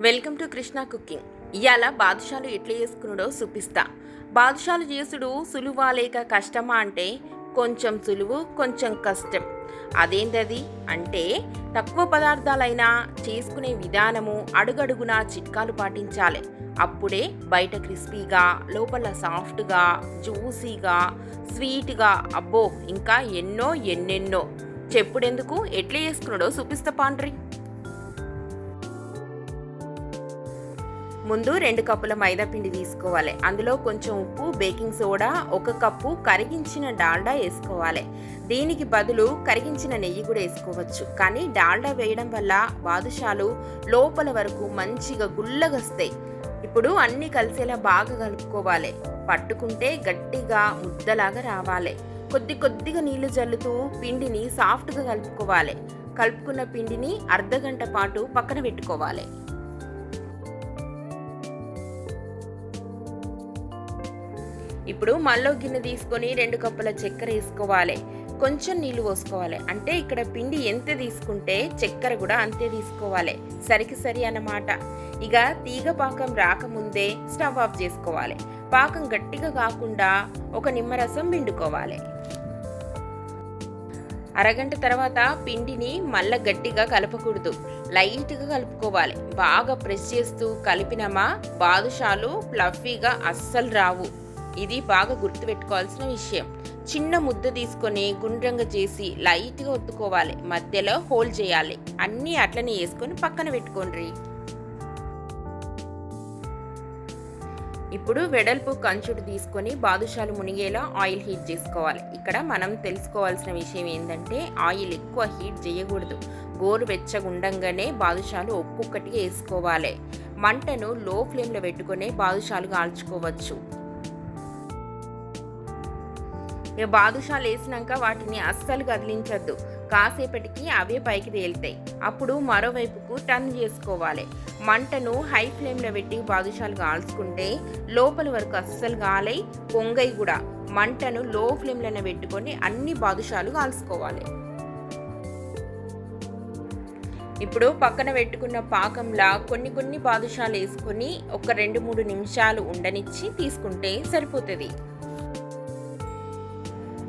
Welcome to Krishna cooking. ఇవాళ బాదుషాలు ఎట్లా చేసుకున్నాడో చూపిస్తా. బాదుషాలు చేసుడు సులువా లేక కష్టమా అంటే కొంచెం సులువు కొంచెం కష్టం. అదేంటది అంటే తక్కువ పదార్థాలైనా చేసుకునే విధానము అడుగడుగునా చిట్కాలు పాటించాలి. అప్పుడే బయట క్రిస్పీగా లోపల సాఫ్ట్గా జ్యూసీగా స్వీట్గా అబ్బో ఇంకా ఎన్నో ఎన్నెన్నో. చెప్పుడెందుకు? ఎట్లా చేసుకున్నాడో చూపిస్తా పాండ్రి. ముందు రెండు కప్పుల మైదా పిండి తీసుకోవాలి. అందులో కొంచెం ఉప్పు బేకింగ్ సోడా ఒక కప్పు కరిగించిన డాల్డా వేసుకోవాలి. దీనికి బదులు కరిగించిన నెయ్యి కూడా వేసుకోవచ్చు. కానీ డాల్డా వేయడం వల్ల బాదుషాలు లోపల వరకు మంచిగా గుల్లగొస్తాయి. ఇప్పుడు అన్నీ కలిసేలా బాగా కలుపుకోవాలి. పట్టుకుంటే గట్టిగా ముద్దలాగా రావాలి. కొద్ది కొద్దిగా నీళ్ళు జల్లుతూ పిండిని సాఫ్ట్గా కలుపుకోవాలి. కలుపుకున్న పిండిని అర్ధ గంట పాటు పక్కన పెట్టుకోవాలి. ఇప్పుడు మల్లో గిన్నె తీసుకొని రెండు కప్పుల చక్కెర వేసుకోవాలి. కొంచెం నీళ్ళు పోసుకోవాలి. అంటే ఇక్కడ పిండి ఎంత తీసుకుంటే చక్కెర కూడా అంతే తీసుకోవాలి. సరికి సరి అన్నమాట. ఇక తీగ పాకం రాకముందే స్టవ్ ఆఫ్ చేసుకోవాలి. పాకం గట్టిగా కాకుండా ఒక నిమ్మరసం పిండుకోవాలి. అరగంట తర్వాత పిండిని మళ్ళా గట్టిగా కలపకూడదు. లైట్గా కలుపుకోవాలి. బాగా ప్రెస్ చేస్తూ కలిపినమా? బాదుషాలు ఫ్లఫీగా అస్సలు రావు. ఇది బాగా గుర్తుపెట్టుకోవాల్సిన విషయం. చిన్న ముద్ద తీసుకొని గుండ్రంగా చేసి లైట్గా ఒత్తుకోవాలి. మధ్యలో హోల్ చేయాలి. అన్నీ అట్లనే వేసుకొని పక్కన పెట్టుకోండి. ఇప్పుడు వెడల్పు కంచుడు తీసుకొని బాదుషాలు మునిగేలా ఆయిల్ హీట్ చేసుకోవాలి. ఇక్కడ మనం తెలుసుకోవాల్సిన విషయం ఏంటంటే ఆయిల్ ఎక్కువ హీట్ చేయకూడదు. గోరు వెచ్చగుండంగానే బాదుషాలు ఒక్కొక్కటిగా వేసుకోవాలి. మంటను లో ఫ్లేమ్లో పెట్టుకొని బాదుషాలు కాల్చుకోవచ్చు ఇక బాదుషాలు వేసినాక వాటిని అస్సలు కదిలించద్దు. కాసేపటికి అవే పైకి తేలుతాయి. అప్పుడు మరోవైపుకు టర్న్ చేసుకోవాలి. మంటను హై ఫ్లేమ్లో పెట్టి బాదుషాలు కాల్చుకుంటే లోపల వరకు అస్సలు కాలై పొంగై కూడా. మంటను లో ఫ్లేమ్లోనే పెట్టుకొని అన్ని బాదుషాలు కాల్చుకోవాలి. ఇప్పుడు పక్కన పెట్టుకున్న పాకంలా కొన్ని కొన్ని బాదుషాలు వేసుకొని ఒక రెండు మూడు నిమిషాలు ఉండనిచ్చి తీసుకుంటే సరిపోతుంది.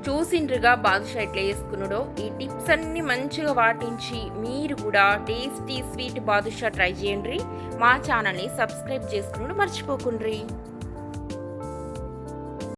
చూసిండ్రుగా బాదుషా ఎట్లా చేసుకున్నాడో ఈ టిప్స్ అన్ని మంచిగా పాటించి మీరు కూడా టేస్టీ స్వీట్ బాదుషా ట్రై చేయండి. మా ఛానల్ని సబ్స్క్రైబ్ చేసుకున్నాడు మర్చిపోకుండ్రి.